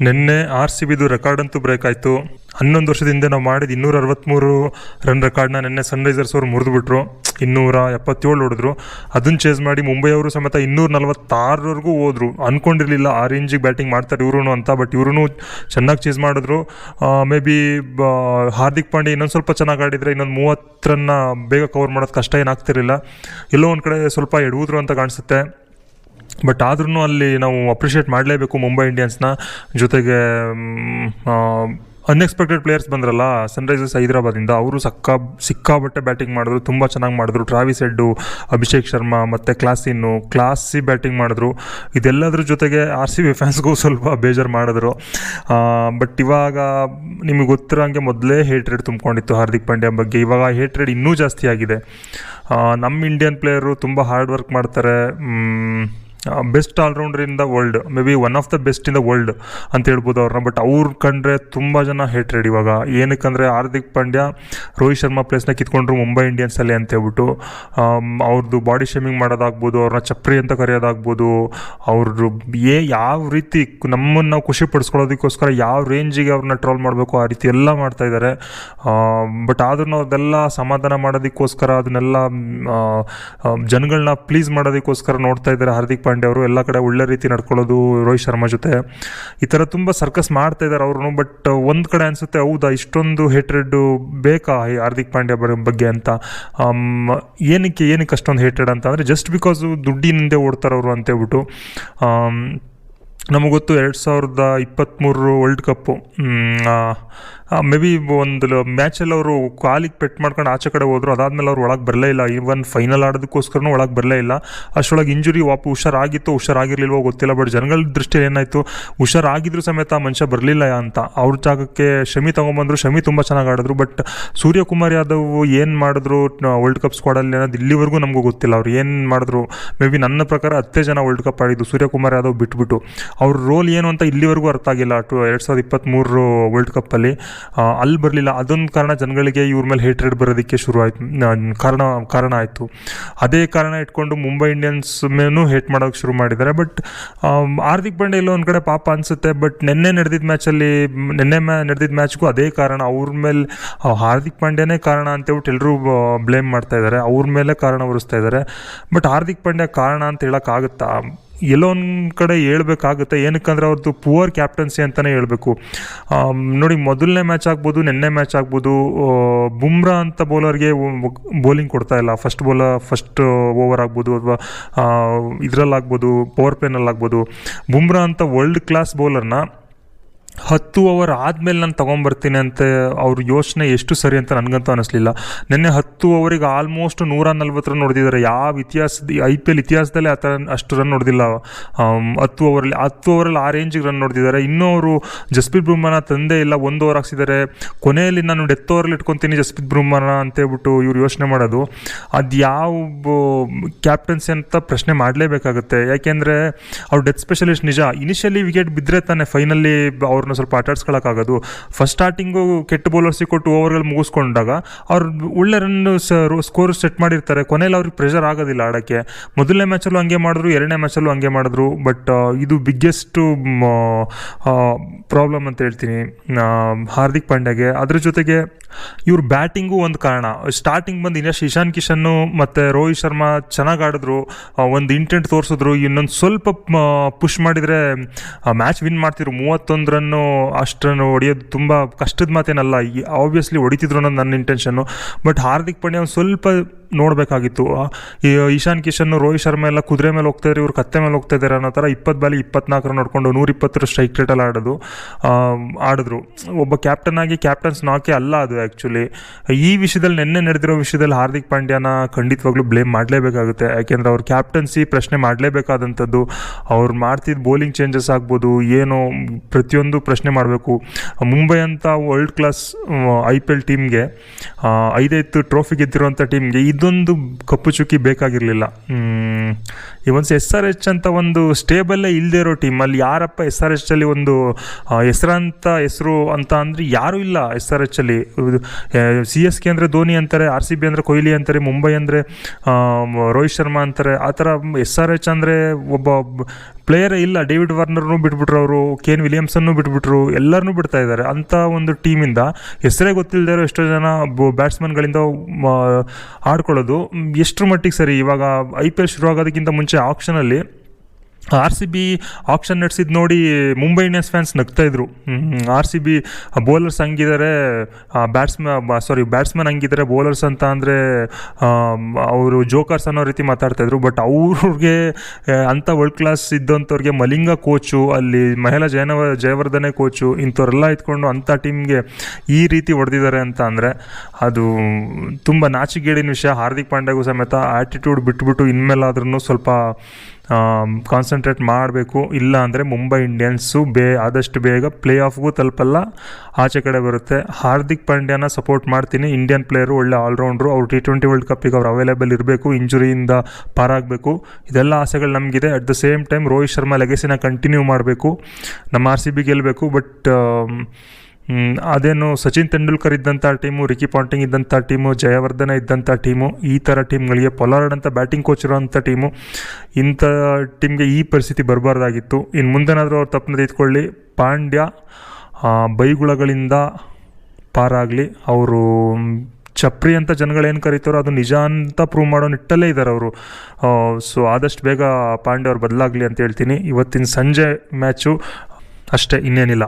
ನಿನ್ನೆ R C ಬಿದು record ಅಂತೂ ಬ್ರೇಕ್ ಆಯಿತು. ಹನ್ನೊಂದು ವರ್ಷದ ಹಿಂದೆ ನಾವು ಮಾಡಿದ ಇನ್ನೂರ ಅರವತ್ತ್ಮೂರು ರನ್ ರೆಕಾರ್ಡ್ನ ನಿನ್ನೆ ಸನ್ರೈಸರ್ಸ್ ಅವರು ಮುರಿದುಬಿಟ್ರು. ಇನ್ನೂರ ಎಪ್ಪತ್ತೇಳು ಹೊಡೆದ್ರು. ಅದನ್ನು ಚೇಸ್ ಮಾಡಿ ಮುಂಬೈ ಅವರು ಸಮೇತ ಇನ್ನೂರ ನಲವತ್ತಾರವರೆಗೂ ಹೋದ್ರು. ಅಂದ್ಕೊಂಡಿರಲಿಲ್ಲ ಆ ರೇಂಜಿಗೆ ಬ್ಯಾಟಿಂಗ್ ಮಾಡ್ತಾರೆ ಇವರು ಅಂತ ಬಟ್ ಇವರು ಚೆನ್ನಾಗಿ ಚೇಸ್ ಮಾಡಿದ್ರು. ಮೇ ಬಿ, ಹಾರ್ದಿಕ್ ಪಾಂಡೆ ಇನ್ನೊಂದು ಸ್ವಲ್ಪ ಚೆನ್ನಾಗಿ ಆಡಿದರೆ ಇನ್ನೊಂದು ಮೂವತ್ತರನ್ನ ಬೇಗ ಕವರ್ ಮಾಡೋದು ಕಷ್ಟ ಏನಾಗ್ತಿರಲಿಲ್ಲ ಎಲ್ಲೋ ಒಂದು ಕಡೆ ಸ್ವಲ್ಪ ಎಡೂದ್ರು ಅಂತ ಕಾಣಿಸುತ್ತೆ. ಬಟ್ ಆದ್ರೂ ಅಲ್ಲಿ ನಾವು ಅಪ್ರಿಷಿಯೇಟ್ ಮಾಡಲೇಬೇಕು ಮುಂಬೈ ಇಂಡಿಯನ್ಸ್ನ ಜೊತೆಗೆ ಅನ್ಎಕ್ಸ್ಪೆಕ್ಟೆಡ್ ಪ್ಲೇಯರ್ಸ್ ಬಂದ್ರಲ್ಲ ಸನ್ರೈಸರ್ಸ್ ಹೈದರಾಬಾದಿಂದ ಅವರು ಸಕ್ಕಾ ಸಿಕ್ಕಾಬಟ್ಟೆ ಬ್ಯಾಟಿಂಗ್ ಮಾಡಿದ್ರು, ತುಂಬ ಚೆನ್ನಾಗಿ ಮಾಡಿದ್ರು. ಟ್ರಾವಿಸ್ ಹೆಡ್ಡು ಅಭಿಷೇಕ್ ಶರ್ಮಾ ಮತ್ತು ಕ್ಲಾಸಿನ್ನು ಕ್ಲಾಸಿ ಬ್ಯಾಟಿಂಗ್ ಮಾಡಿದ್ರು. ಇದೆಲ್ಲದ್ರ ಜೊತೆಗೆ ಆರ್ ಸಿ ಬಿ ಫ್ಯಾನ್ಸ್ಗೂ ಸ್ವಲ್ಪ ಬೇಜಾರು ಮಾಡಿದ್ರು. ಬಟ್ ಇವಾಗ ನಿಮಗೆ ಗೊತ್ತಿರೋ ಹಂಗೆ ಮೊದಲೇ ಹೇಟ್ರೇಡ್ ತುಂಬಿಕೊಂಡಿತ್ತು ಹಾರ್ದಿಕ್ ಪಾಂಡ್ಯ ಬಗ್ಗೆ. ಇವಾಗ ಹೇಟ್ರೇಡ್ ಇನ್ನೂ ಜಾಸ್ತಿ ಆಗಿದೆ. ನಮ್ಮ ಇಂಡಿಯನ್ ಪ್ಲೇಯರು ತುಂಬ ಹಾರ್ಡ್ ವರ್ಕ್ ಮಾಡ್ತಾರೆ. Best allrounder in the world may be one of the best in the world ಅಂತ ಹೇಳ್ಬೋದು ಅವ್ರನ್ನ. ಬಟ್ ಅವ್ರು ಕಂಡ್ರೆ ತುಂಬ ಜನ ಹೇಟ್ರೆಡ್ ಇವಾಗ. ಏನಕ್ಕಂದರೆ ಹಾರ್ದಿಕ್ ಪಾಂಡ್ಯ, ರೋಹಿತ್ ಶರ್ಮಾ ಪ್ಲೇಸ್ನ ಕಿತ್ಕೊಂಡ್ರು ಮುಂಬೈ ಇಂಡಿಯನ್ಸಲ್ಲಿ ಅಂತ ಹೇಳ್ಬಿಟ್ಟು. ಅವ್ರದ್ದು ಬಾಡಿ ಶೇಮಿಂಗ್ ಮಾಡೋದಾಗ್ಬೋದು, ಅವ್ರನ್ನ ಚಪ್ರಿ ಅಂತ ಕರೆಯೋದಾಗ್ಬೋದು. ಅವ್ರದ್ದು ಏ ಯಾವ ರೀತಿ ನಮ್ಮನ್ನು ನಾವು ಖುಷಿ ಪಡಿಸ್ಕೊಳ್ಳೋದಕ್ಕೋಸ್ಕರ ಯಾವ ರೇಂಜಿಗೆ ಅವ್ರನ್ನ ಟ್ರೋಲ್ ಮಾಡಬೇಕು ಆ ರೀತಿ ಎಲ್ಲ ಮಾಡ್ತಾ ಇದ್ದಾರೆ ಬಟ್ ಆದ್ರೂ ಅದೆಲ್ಲ ಸಮಾಧಾನ ಮಾಡೋದಕ್ಕೋಸ್ಕರ, ಅದನ್ನೆಲ್ಲ ಜನಗಳನ್ನ ಪ್ಲೀಸ್ ಮಾಡೋದಕ್ಕೋಸ್ಕರ ನೋಡ್ತಾ ಇದ್ದಾರೆ ಹಾರ್ದಿಕ್ ಪಾಂಡ್ಯ. ಅವರು ಎಲ್ಲ ಕಡೆ ಒಳ್ಳೆ ರೀತಿ ನಡ್ಕೊಳ್ಳೋದು, ರೋಹಿತ್ ಶರ್ಮಾ ಜೊತೆ. ಈ ಥರ ತುಂಬ ಸರ್ಕಸ್ ಮಾಡ್ತಾ ಇದ್ದಾರೆ ಅವ್ರು ಬಟ್ ಒಂದು ಕಡೆ ಅನಿಸುತ್ತೆ, ಹೌದಾ, ಇಷ್ಟೊಂದು ಹೇಟ್ರೆಡ್ ಬೇಕಾ ಹಾರ್ದಿಕ್ ಪಾಂಡ್ಯ ಬಗ್ಗೆ ಅಂತ? ಏನಕ್ಕೆ ಏನಕ್ಕೆ ಅಷ್ಟೊಂದು ಹೇಟ್ರೆಡ್ ಅಂತ? ಅಂದರೆ ಜಸ್ಟ್ ಬಿಕಾಸ್ ದುಡ್ಡಿನಿಂದೆ ಓಡ್ತಾರೆ ಅವರು ಅಂತೇಳ್ಬಿಟ್ಟು ನಮಗೊತ್ತು ಗೊತ್ತು, ಎರಡು ಸಾವಿರದ ಇಪ್ಪತ್ತ್ಮೂರು ವರ್ಲ್ಡ್ ಕಪ್ಪು ಮೇ ಬಿ ಒಂದು ಮ್ಯಾಚಲ್ಲಿ ಅವರು ಕಾಲಿಗೆ ಪೆಟ್ ಮಾಡ್ಕೊಂಡು ಆಚೆ ಕಡೆ ಹೋದ್ರು, ಅದಾದಮೇಲೆ ಅವ್ರು ಒಳಗೆ ಬರಲೇ ಇಲ್ಲ. ಈವನ್ ಫೈನಲ್ ಆಡೋದಕ್ಕೋಸ್ಕರನೂ ಒಳಗೆ ಬರಲೇ ಇಲ್ಲ. ಅಷ್ಟೊಳಗೆ ಇಂಜುರಿ ವಾಪು ಹುಷಾರಾಗಿತ್ತು, ಹುಷಾರಾಗಿರ್ಲಿಲ್ವೋ ಗೊತ್ತಿಲ್ಲ ಬಟ್ ಜನಗಳ ದೃಷ್ಟಿಯಲ್ಲಿ ಏನಾಯಿತು, ಹುಷಾರಾಗಿದ್ರು ಸಮೇತ ಆ ಮನುಷ್ಯ ಬರಲಿಲ್ಲ ಅಂತ. ಅವ್ರ ಜಾಗಕ್ಕೆ ಶಮಿ ತೊಗೊಂಬಂದ್ರು, ಶಮಿ ತುಂಬ ಚೆನ್ನಾಗಿ ಆಡಿದ್ರು ಬಟ್ ಸೂರ್ಯಕುಮಾರ್ ಯಾದವ್ ಏನು ಮಾಡಿದ್ರು ವರ್ಲ್ಡ್ ಕಪ್ ಸ್ಕ್ವಾಡಲ್ಲಿ ಅನ್ನೋದು ಇಲ್ಲಿವರೆಗೂ ನಮಗೂ ಗೊತ್ತಿಲ್ಲ. ಅವ್ರು ಏನು ಮಾಡಿದ್ರು ಮೇ ಬಿ ನನ್ನ ಪ್ರಕಾರ ಹತ್ತೇ ಜನ ವರ್ಲ್ಡ್ ಕಪ್ ಆಡಿದ್ದು ಸೂರ್ಯಕುಮಾರ್ ಯಾದವ್ ಬಿಟ್ಬಿಟ್ಟು. ಅವ್ರ ರೋಲ್ ಏನು ಅಂತ ಇಲ್ಲಿವರೆಗೂ ಅರ್ಥ ಆಗಿಲ್ಲ. ಟು, ಎರಡು ಸಾವಿರದ ಇಪ್ಪತ್ತ್ಮೂರು ವರ್ಲ್ಡ್ ಕಪ್ಪಲ್ಲಿ ಅಲ್ಲಿ ಬರಲಿಲ್ಲ. ಅದೊಂದು ಕಾರಣ ಜನಗಳಿಗೆ ಇವ್ರ ಮೇಲೆ ಹೇಟ್ರೇಡ್ ಬರೋದಕ್ಕೆ ಶುರು ಆಯ್ತು ಕಾರಣ ಕಾರಣ ಆಯಿತು. ಅದೇ ಕಾರಣ ಇಟ್ಕೊಂಡು ಮುಂಬೈ ಇಂಡಿಯನ್ಸ್ ಮೇಲೂ ಹೇಟ್ ಮಾಡೋಕ್ಕೆ ಶುರು ಮಾಡಿದ್ದಾರೆ. ಬಟ್ ಹಾರ್ದಿಕ್ ಪಾಂಡೆ ಎಲ್ಲೋ ಒಂದು ಕಡೆ ಪಾಪ ಅನಿಸುತ್ತೆ. ಬಟ್ ನಿನ್ನೆ ನಡೆದಿದ್ದ ಮ್ಯಾಚಲ್ಲಿ ನಿನ್ನೆ ಮ್ಯಾ ನಡೆದಿದ್ದ ಮ್ಯಾಚ್ಗೂ ಅದೇ ಕಾರಣ. ಅವ್ರ ಮೇಲೆ ಹಾರ್ದಿಕ್ ಪಾಂಡ್ಯನೇ ಕಾರಣ ಅಂತೇಳ್ಬಿಟ್ಟು ಎಲ್ಲರೂ ಬ್ಲೇಮ್ ಮಾಡ್ತಾ ಇದ್ದಾರೆ. ಅವ್ರ ಮೇಲೆ ಕಾರಣ ಹೊರಿಸ್ತಾ ಇದ್ದಾರೆ. ಬಟ್ ಹಾರ್ದಿಕ್ ಪಾಂಡ್ಯ ಕಾರಣ ಅಂತ ಹೇಳೋಕ್ಕಾಗುತ್ತಾ ಎಲ್ಲೋ ಒಂದು ಕಡೆ ಹೇಳ್ಬೇಕಾಗುತ್ತೆ. ಏನಕ್ಕಂದ್ರೆ ಅವ್ರದ್ದು ಪುವರ್ ಕ್ಯಾಪ್ಟನ್ಸಿ ಅಂತಲೇ ಹೇಳಬೇಕು. ನೋಡಿ ಮೊದಲನೇ ಮ್ಯಾಚ್ ಆಗ್ಬೋದು, ನಿನ್ನೆ ಮ್ಯಾಚ್ ಆಗ್ಬೋದು ಬುಮ್ರಾ ಅಂತ ಬೌಲರ್ಗೆ ಬೌಲಿಂಗ್ ಕೊಡ್ತಾ ಇಲ್ಲ. ಫಸ್ಟ್ ಬೌಲರ್ ಫಸ್ಟ್ ಓವರ್ ಆಗ್ಬೋದು ಅಥವಾ ಇದರಲ್ಲಾಗ್ಬೋದು ಪವರ್ ಪ್ಲೇನಲ್ಲಿ ಆಗ್ಬೋದು ಬುಮ್ರಾ ಅಂತ ವರ್ಲ್ಡ್ ಕ್ಲಾಸ್ ಬೌಲರ್ನ ಹತ್ತು ಓವರ್ ಆದಮೇಲೆ ನಾನು ತೊಗೊಂಬರ್ತೀನಿ ಅಂತ ಅವ್ರ ಯೋಚನೆ ಎಷ್ಟು ಸರಿ ಅಂತ ನನಗಂತೂ ಅನಿಸ್ಲಿಲ್ಲ. ನಿನ್ನೆ ಹತ್ತು ಓವರಿಗೆ ಆಲ್ಮೋಸ್ಟ್ ನೂರ ನಲ್ವತ್ತು ರನ್ ಹೊಡೆದಿದ್ದಾರೆ ಯಾವ ಇತಿಹಾಸದ ಐ ಪಿ ಎಲ್ ಇತಿಹಾಸದಲ್ಲೇ ಆ ಥರ ಅಷ್ಟು ರನ್ ಹೊಡೆದಿಲ್ಲ. ಆಮ್, ಹತ್ತು ಓವರಲ್ಲಿ ಹತ್ತು ಓವರಲ್ಲಿ ಆ ರೇಂಜಿಗೆ ರನ್ ಹೊಡೆದಿದ್ದಾರೆ ಇನ್ನೂ ಅವರು ಜಸ್ಪ್ರೀತ್ ಬ್ರಹ್ಮನ ತಂದೆ ಇಲ್ಲ ಒಂದು ಓವರ್ ಹಾಕ್ಸಿದ್ದಾರೆ ಕೊನೆಯಲ್ಲಿ ನಾನು ಡೆತ್ ಓವರಲ್ಲಿ ಇಟ್ಕೊತೀನಿ ಜಸ್ಪ್ರೀತ್ ಬ್ರಹ್ಮನ ಅಂತೇಳ್ಬಿಟ್ಟು ಇವ್ರು ಯೋಚನೆ ಮಾಡೋದು. ಅದು ಯಾವ ಕ್ಯಾಪ್ಟನ್ಸಿ ಅಂತ ಪ್ರಶ್ನೆ ಮಾಡಲೇಬೇಕಾಗುತ್ತೆ. ಯಾಕೆಂದರೆ ಅವ್ರು ಡೆತ್ ಸ್ಪೆಷಲಿಸ್ಟ್ ನಿಜ. ಇನಿಷಿಯಲಿ ವಿಕೆಟ್ ಬಿದ್ದರೆ ತಾನೇ ಫೈನಲ್ಲಿ ಅವ್ರನ್ನ ಸ್ವಲ್ಪ ಆಟಾಡ್ಸ್ಕೊಳ್ಳೋಕ್ಕಾಗೋದು ಫಸ್ಟ್ ಸ್ಟಾರ್ಟಿಂಗು ಕೆಟ್ಟ ಬೌಲರ್ಸಿಗೆ ಕೊಟ್ಟು ಓವರ್ಗಳು ಮುಗಿಸ್ಕೊಂಡಾಗ ಅವ್ರು ಒಳ್ಳೆ ರನ್ ಸ್ಕೋರ್ ಸೆಟ್ ಮಾಡಿರ್ತಾರೆ. ಕೊನೆಯಲ್ಲಿ ಅವ್ರಿಗೆ ಪ್ರೆಷರ್ ಆಗೋದಿಲ್ಲ ಆಡೋಕ್ಕೆ. ಮೊದಲನೇ ಮ್ಯಾಚಲ್ಲೂ ಹಂಗೆ ಮಾಡಿದ್ರು, ಎರಡನೇ ಮ್ಯಾಚಲ್ಲೂ ಹಂಗೆ ಮಾಡಿದ್ರು. ಬಟ್ ಇದು ಬಿಗ್ಗೆಸ್ಟು ಪ್ರಾಬ್ಲಮ್ ಅಂತ ಹೇಳ್ತೀನಿ. ಹಾರ್ದಿಕ್ ಪಾಂಡ್ಯಗೆ. ಅದ್ರ ಜೊತೆಗೆ ಇವ್ರ ಬ್ಯಾಟಿಂಗು ಒಂದು ಕಾರಣ. ಸ್ಟಾರ್ಟಿಂಗ್ ಬಂದು ಇನ್ನಷ್ಟು ಇಶಾನ್ ಕಿಶನ್ನು ಮತ್ತು ರೋಹಿತ್ ಶರ್ಮಾ ಚೆನ್ನಾಗಿ ಆಡಿದ್ರು. ಒಂದು ಇಂಟೆಂಟ್ ತೋರಿಸಿದ್ರು. ಇನ್ನೊಂದು ಸ್ವಲ್ಪ ಪುಷ್ ಮಾಡಿದರೆ ಮ್ಯಾಚ್ ವಿನ್ ಮಾಡ್ತಿದ್ರು. ಮೂವತ್ತೊಂದು ರನ್ನು ಅಷ್ಟನ್ನು ಹೊಡೆಯೋದು ತುಂಬ ಕಷ್ಟದ ಮಾತೇನಲ್ಲ. ಆಬ್ವಿಯಸ್ಲಿ ಹೊಡಿತಿದ್ರು ಅನ್ನೋದು ನನ್ನ ಇಂಟೆನ್ಷನ್ನು ಬಟ್ ಹಾರ್ದಿಕ್ ಪಾಂಡ್ಯ ಒಂದು ಸ್ವಲ್ಪ ನೋಡಬೇಕಾಗಿತ್ತು. ಇಶಾನ್ ಕಿಶನ್, ರೋಹಿತ್ ಶರ್ಮಾ ಎಲ್ಲ ಕುದುರೆ ಮೇಲೆ ಹೋಗ್ತಾ ಇವ್ರು ಕತ್ತೆ ಮೇಲೆ ಹೋಗ್ತಾ ಇದ್ದಾರೆ ಅನ್ನೋ ಥರ ಇಪ್ಪತ್ತು ಬಾಲಿ ಇಪ್ಪತ್ನಾಲ್ಕರ ನೋಡಿಕೊಂಡು ನೋಡ್ಕೊಂಡು ನೂರ ಇಪ್ಪತ್ತರ ಸ್ಟ್ರೈಕ್ ರೇಟಲ್ಲಿ ಆಡೋದು ಆಡಿದ್ರು. ಒಬ್ಬ ಕ್ಯಾಪ್ಟನ್ ಆಗಿ ಕ್ಯಾಪ್ಟನ್ಸ್ ನಾಕೆ ಅಲ್ಲ ಅದು ಆ್ಯಕ್ಚುಲಿ ಈ ವಿಷಯದಲ್ಲಿ, ನಿನ್ನೆ ನಡೆದಿರೋ ವಿಷಯದಲ್ಲಿ ಹಾರ್ದಿಕ್ ಪಾಂಡ್ಯನ ಖಂಡಿತವಾಗ್ಲೂ ಬ್ಲೇಮ್ ಮಾಡಲೇಬೇಕಾಗುತ್ತೆ. ಯಾಕೆಂದರೆ ಅವ್ರ ಕ್ಯಾಪ್ಟನ್ಸಿ ಪ್ರಶ್ನೆ ಮಾಡಲೇಬೇಕಾದಂಥದ್ದು, ಅವ್ರು ಮಾಡ್ತಿದ್ದ ಬೌಲಿಂಗ್ ಚೇಂಜಸ್ ಆಗ್ಬೋದು, ಏನು ಪ್ರತಿಯೊಂದು ಪ್ರಶ್ನೆ ಮಾಡಬೇಕು. ಮುಂಬೈ ಅಂತ world class I P L ಟೀಮ್ಗೆ ಐದೈದು ಟ್ರೋಫಿ ಗೆದ್ದಿರುವಂಥ ಟೀಮ್ಗೆ ಇದೊಂದು ಕಪ್ಪು ಚುಕ್ಕಿ ಬೇಕಾಗಿರಲಿಲ್ಲ. ಈ ಒಂದು ಎಸ್ ಆರ್ ಎಚ್ ಅಂತ ಒಂದು ಸ್ಟೇಬಲ್ಲೇ ಇಲ್ಲದೆ ಇರೋ ಟೀಮ್ ಅಲ್ಲಿ ಯಾರಪ್ಪ ಎಸ್ ಆರ್ ಎಚ್ ಅಲ್ಲಿ ಒಂದು ಹೆಸರಂತ ಹೆಸರು ಅಂತ ಅಂದರೆ ಯಾರೂ ಇಲ್ಲ ಎಸ್ ಆರ್ ಎಚ್ ಅಲ್ಲಿ. ಸಿ ಎಸ್ ಕೆ ಅಂದರೆ ಧೋನಿ ಅಂತಾರೆ, ಆರ್ ಸಿ ಬಿ ಅಂದರೆ ಕೊಹ್ಲಿ ಅಂತಾರೆ, ಮುಂಬೈ ಅಂದರೆ ರೋಹಿತ್ ಶರ್ಮಾ ಅಂತಾರೆ. ಆ ಥರ ಎಸ್ ಆರ್ ಎಚ್ ಅಂದರೆ ಒಬ್ಬ ಪ್ಲೇಯರೇ ಇಲ್ಲ. ಡೇವಿಡ್ ವಾರ್ನರ್ನು ಬಿಟ್ಬಿಟ್ರು ಅವರು ಕೇನ್ ವಿಲಿಯಮ್ಸನ್ನು ಬಿಟ್ಬಿಟ್ರು ಎಲ್ಲರನ್ನೂ ಬಿಡ್ತಾ ಇದ್ದಾರೆ. ಅಂಥ ಒಂದು ಟೀಮಿಂದ ಹೆಸರೇ ಗೊತ್ತಿಲ್ಲದೆ ಎಷ್ಟೋ ಜನ ಬ್ಯಾಟ್ಸ್ಮನ್ಗಳಿಂದ ಆಡ್ಕೊಳ್ಳೋದು. ಎಷ್ಟ್ರ ಮಟ್ಟಿಗೆ ಸರಿ? ಇವಾಗ ಐ ಪಿ ಎಲ್ ಶುರು ಆಗೋದಕ್ಕಿಂತ ಮುಂಚೆ ಆಕ್ಷನಲ್ಲಿ ಆರ್ ಸಿ ಬಿ ಆಪ್ಷನ್ ನಡೆಸಿದ್ದು ನೋಡಿ ಮುಂಬೈ ಇಂಡಿಯನ್ಸ್ ಫ್ಯಾನ್ಸ್ ನಗ್ತಾ ಇದ್ರು. ಆರ್ ಸಿ ಬಿ ಬೌಲರ್ಸ್ ಹಂಗಿದ್ದಾರೆ ಬ್ಯಾಟ್ಸ್ಮ ಸಾರಿ ಬ್ಯಾಟ್ಸ್ಮನ್ ಹಂಗಿದ್ದಾರೆ ಬೌಲರ್ಸ್ ಅಂತ ಅಂದರೆ ಅವರು ಜೋಕರ್ಸ್ ಅನ್ನೋ ರೀತಿ ಮಾತಾಡ್ತಾ ಇದ್ರು. ಬಟ್ ಅವ್ರಿಗೆ ಅಂಥ ವರ್ಲ್ಡ್ ಕ್ಲಾಸ್ ಇದ್ದಂಥವ್ರಿಗೆ ಮಲಿಂಗ ಕೋಚು ಅಲ್ಲಿ ಮಹಿಳಾ ಜಯನವ, ಜಯವರ್ಧನೆ ಕೋಚು ಇಂಥವ್ರೆಲ್ಲ ಇದ್ಕೊಂಡು ಅಂಥ ಟೀಮ್ಗೆ ಈ ರೀತಿ ಹೊಡೆದಿದ್ದಾರೆ ಅಂತ ಅಂದರೆ, ಅದು ತುಂಬ ನಾಚಿಗೇಡಿನ ವಿಷಯ. ಹಾರ್ದಿಕ್ ಪಾಂಡ್ಯಗೂ ಸಮೇತ ಆ್ಯಟಿಟ್ಯೂಡ್ ಬಿಟ್ಬಿಟ್ಟು ಇನ್ಮೇಲಾದ್ರೂ ಸ್ವಲ್ಪ ಕಾನ್ಸಂಟ್ರೇಟ್ ಮಾಡಬೇಕು. ಇಲ್ಲ ಅಂದರೆ ಮುಂಬೈ ಇಂಡಿಯನ್ಸು ಬೇ, ಆದಷ್ಟು ಬೇಗ ಪ್ಲೇ ಆಫ್ಗೂ ತಲುಪಲ್ಲ. ಆಚೆ ಕಡೆ ಬರುತ್ತೆ. ಹಾರ್ದಿಕ್ ಪಾಂಡ್ಯನ ಸಪೋರ್ಟ್ ಮಾಡ್ತೀನಿ. ಇಂಡಿಯನ್ ಪ್ಲೇಯರು ಒಳ್ಳೆ ಆಲ್ರೌಂಡ್ರು ಅವ್ರು ಟಿ ಟ್ವೆಂಟಿ ವರ್ಲ್ಡ್ ಕಪ್ಪಿಗೆ ಅವ್ರು ಅವೈಲೇಬಲ್ ಇರಬೇಕು. ಇಂಜುರಿಯಿಂದ ಪಾರಾಗಬೇಕು. ಇದೆಲ್ಲ ಆಸೆಗಳು ನಮಗಿದೆ. At the same time Rohit Sharma ಲೆಗೆಸಿನ continue ಮಾಡಬೇಕು. ನಮ್ಮ ಆರ್ ಸಿ ಬಿ ಗೆಲ್ಲಬೇಕು ಬಟ್ ಅದೇನು ಸಚಿನ್ ತೆಂಡೂಲ್ಕರ್ ಇದ್ದಂಥ ಟೀಮು, ರಿಕಿ ಪಾಂಟಿಂಗ್ ಇದ್ದಂಥ ಟೀಮು, ಜಯವರ್ಧನ ಇದ್ದಂಥ ಟೀಮು, ಈ ಥರ ಟೀಮ್ಗಳಿಗೆ ಪೊಲಾರ್ಡ್ ಅಂತ ಬ್ಯಾಟಿಂಗ್ ಕೋಚ್ ಇರೋವಂಥ ಟೀಮು ಇಂಥ ಟೀಮ್ಗೆ ಈ ಪರಿಸ್ಥಿತಿ ಬರಬಾರ್ದಾಗಿತ್ತು. ಇನ್ನು ಮುಂದೆನಾದರೂ ಅವ್ರು ತಪ್ಪನ್ನ ತೆಗೆದುಕೊಳ್ಳಿ. ಪಾಂಡ್ಯ ಬೈಗುಳಗಳಿಂದ ಪಾರಾಗಲಿ. ಅವರು ಚಪ್ರಿ ಅಂತ ಜನಗಳೇನು ಕರೀತಾರೋ ಅದು ನಿಜ ಅಂತ ಪ್ರೂವ್ ಮಾಡೋ ನಿಟ್ಟಲ್ಲೇ ಇದ್ದಾರೆ ಅವರು. ಸೊ ಆದಷ್ಟು ಬೇಗ ಪಾಂಡ್ಯ ಅವ್ರು ಬದಲಾಗಲಿ ಅಂತ ಹೇಳ್ತೀನಿ. ಇವತ್ತಿನ ಸಂಜೆ ಮ್ಯಾಚು ಅಷ್ಟೇ, ಇನ್ನೇನಿಲ್ಲ.